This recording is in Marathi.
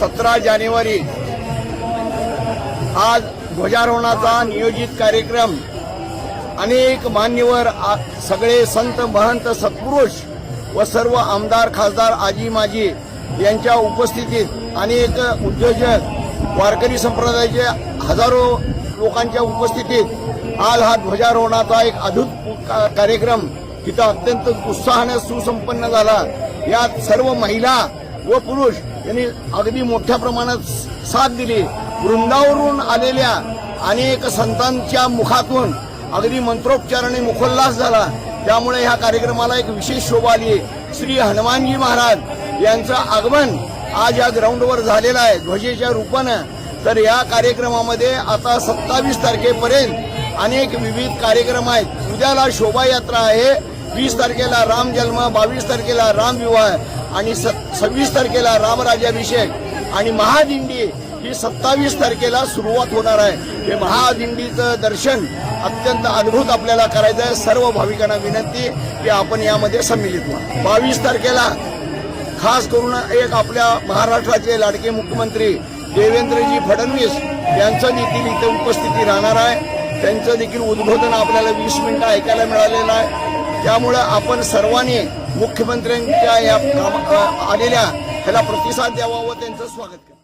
सतरा जानेवारी आज ध्वजारोहणाचा नियोजित कार्यक्रम. अनेक मान्यवर आ- सगळे संत महंत सत्पुरुष व सर्व आमदार खासदार आजी माजी यांच्या उपस्थितीत अनेक उद्योजक वारकरी संप्रदायाचे हजारो लोकांच्या उपस्थितीत आज हा ध्वजारोहणाचा एक अद्भुत का- कार्यक्रम. तिथं अत्यंत उत्साहाने सुसंपन्न झाला. यात सर्व महिला व पुरुष यांनी अगदी मोठ्या प्रमाणात साथ दिली. वृंदावरून आलेल्या अनेक संतांच्या मुखातून अगदी मंत्रोच्चाराने मुखोल्लास झाला. त्यामुळे ह्या कार्यक्रमाला एक विशेष शोभा आली. श्री हनुमानजी महाराज यांचं आगमन आज या ग्राउंडवर झालेलं आहे ध्वजेच्या रूपानं. तर या कार्यक्रमामध्ये आता सत्तावीस तारखेपर्यंत अनेक विविध कार्यक्रम आहेत. उद्याला शोभायात्रा आहे. वीस तारखेला राम जन्म बावीस तारखेला राम विवाह. आणि सव्वीस तारखेला रामराजाभिषेक आणि महादिंडी ही सत्तावीस तारखेला सुरुवात होणार आहे. हे महादिंडीचं दर्शन अत्यंत अद्भुत आपल्याला करायचं आहे. सर्व भाविकांना विनंती की आपण यामध्ये सम्मिलित व्हा. बावीस तारखेला खास करून एक आपल्या महाराष्ट्राचे लाडके मुख्यमंत्री देवेंद्रजी फडणवीस यांचं देखील इथे उपस्थिती राहणार आहे. त्यांचं देखील उद्बोधन आपल्याला वीस मिनिटं ऐकायला मिळालेलं आहे. त्यामुळं आपण सर्वांनी मुख्यमंत्र्यांच्या या काम- आलेल्या ह्याला प्रतिसाद द्यावा व त्यांचं स्वागत करा.